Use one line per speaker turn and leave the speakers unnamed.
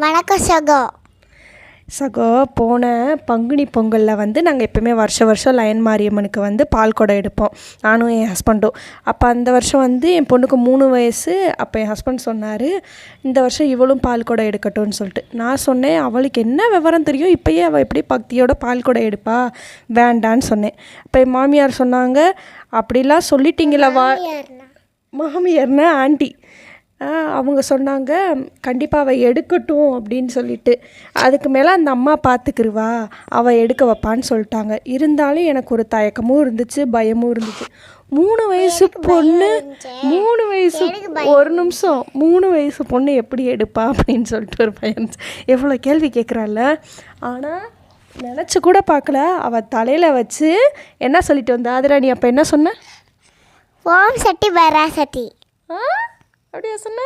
வணக்கம் சகோ.
சகோ போன பங்குனி பொங்கலில் வந்து நாங்கள் எப்போவுமே வருஷ வருஷம் லயன் மாரியம்மனுக்கு வந்து பால் குடம் எடுப்போம். நானும் என் ஹஸ்பண்டும் அப்போ அந்த வருஷம் வந்து என் பொண்ணுக்கு மூணு வயசு. அப்போ என் ஹஸ்பண்ட் சொன்னார் இந்த வருஷம் இவளும் பால் குடம் எடுக்கட்டும்னு சொல்லிட்டு. நான் சொன்னேன் அவளுக்கு என்ன விவரம் தெரியும்? இப்போயே அவள் எப்படி பக்தியோட பால் குடம் எடுப்பா? வேண்டான்னு சொன்னேன். அப்போ என் மாமியார் சொன்னாங்க அப்படிலாம் சொல்லிட்டீங்களா வா மாமியார்னா ஆண்டி. அவங்க சொன்னாங்க கண்டிப்பாக அவள் எடுக்கட்டும் அப்படின்னு சொல்லிட்டு. அதுக்கு மேலே அந்த அம்மா பார்த்துக்கிருவா அவள் எடுக்க வைப்பான்னு சொல்லிட்டாங்க. இருந்தாலும் எனக்கு ஒரு தயக்கமும் இருந்துச்சு பயமும் இருந்துச்சு. மூணு வயசு பொண்ணு மூணு வயசு ஒரு நிமிஷம் மூணு வயசு பொண்ணு எப்படி எடுப்பா அப்படின்னு சொல்லிட்டு ஒரு பையன் எவ்வளோ கேள்வி கேட்குறாள் ஆனால் நினச்சி கூட பார்க்கல அவள் தலையில் வச்சு என்ன சொல்லிட்டு வந்தா? அதில் நீ அப்போ என்ன சொன்ன?
ஓம் சட்டி வரா சட்டி
ஆ? அப்படியா சொன்ன?